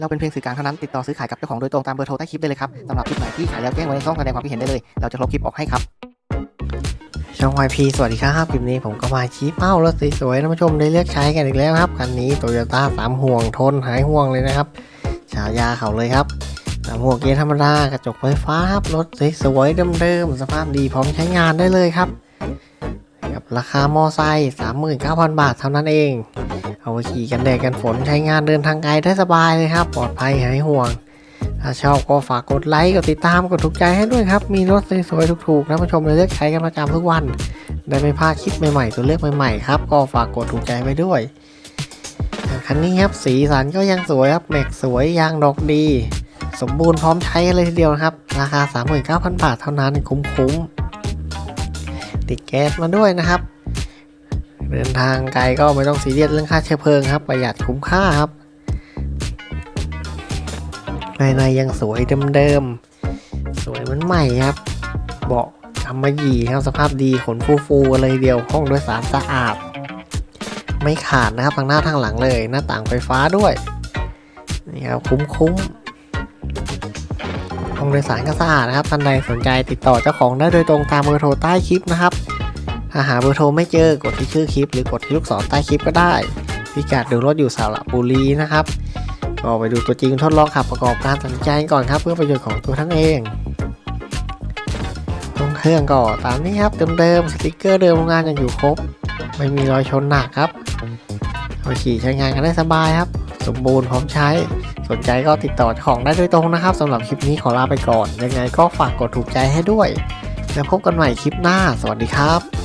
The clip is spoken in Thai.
เราเป็นเพียงสื่อกลางเท่านั้น ติดต่อซื้อขายกับเจ้าของโดยตรงตามเบอร์โทรใต้คลิปได้เลยครับสำหรับคลิปไหนที่ขายแล้วแจ้งไว้ในช่องแสดงความคิดเห็นได้เลย เราจะลบคลิปออกให้ครับ ช่อง YP สวัสดีครับ คลิปนี้ผมก็มาชี้เป้ารถสวยๆท่านผู้ชมได้เลือกใช้กันอีกแล้วครับคันนี้โตโยต้าสามห่วงทนหายห่วงเลยนะครับ ฉายาเขาเลยครับสามห่วงเกียร์ธรรมดากระจกไฟฟ้าครับรถสวยๆเดิมๆสภาพดีพร้อมใช้งานได้เลยครับกับราคามอไซค์39,000 บาทเท่านั้นเอง เอาไปขี่กันแดดกันฝนใช้งานเดินทางไกลได้สบายเลยครับ ปลอดภัยหายห่วง ถ้าชอบก็ฝากกดไลค์กดติดตามกดถูกใจให้ด้วยครับ มีรถสวยๆถูกๆนะผู้ชมเลยเลือกใช้กันประจำทุกวัน ได้ไม่พลาดคลิปใหม่ๆตัวเลือกใหม่ๆครับก็ฝากกดถูกใจไว้ด้วยคันนี้ครับสีสันก็ยังสวยครับแม็กสวยยางดอกดี สมบูรณ์พร้อมใช้เลยทีเดียวครับ ราคา 39,000 บาทเท่านั้นคุ้มๆติดแก๊สมาด้วยนะครับ เดินทางไกลก็ไม่ต้องซีเรียสเรื่องค่าเชื้อเพลิงครับ ประหยัดคุ้มค่าครับภายในยังสวยเดิมๆ สวยเหมือนใหม่ครับ เบาะกำมะหยี่ครับสภาพดีขนฟูๆกันเลยเดียวห้องโดยสารสะอาด ไม่ขาดนะครับทางหน้าทางหลังเลย หน้าต่างไฟฟ้าด้วยนี่ครับคุ้มๆห้องโดยสารก็สะอาดนะครับท่านใดสนใจติดต่อเจ้าของได้โดยตรงตามเบอร์โทรใต้คลิปนะครับ ถ้าหาเบอร์โทรไม่เจอกดที่ชื่อคลิป หรือกดที่ลูกศรใต้คลิปก็ได้พิกัดดูรถอยู่สระบุรีนะครับก็ไปดูตัวจริงทดลองขับประกอบการตัดใจก่อนครับเพื่อประโยชน์ของตัวท่านเองตรงเครื่องก็ตามนี้ครับเดิมๆสติกเกอร์เดิมโรงงานยังอยู่ครบ ไม่มีรอยชนหนักครับเอาขี่ใช้งานกันได้สบายครับ สมบูรณ์พร้อมใช้ สนใจก็ติดต่อของได้โดยตรงนะครับสำหรับคลิปนี้ขอลาไปก่อน ยังไงก็ฝากกดถูกใจให้ด้วย แล้วพบกันใหม่คลิปหน้า สวัสดีครับ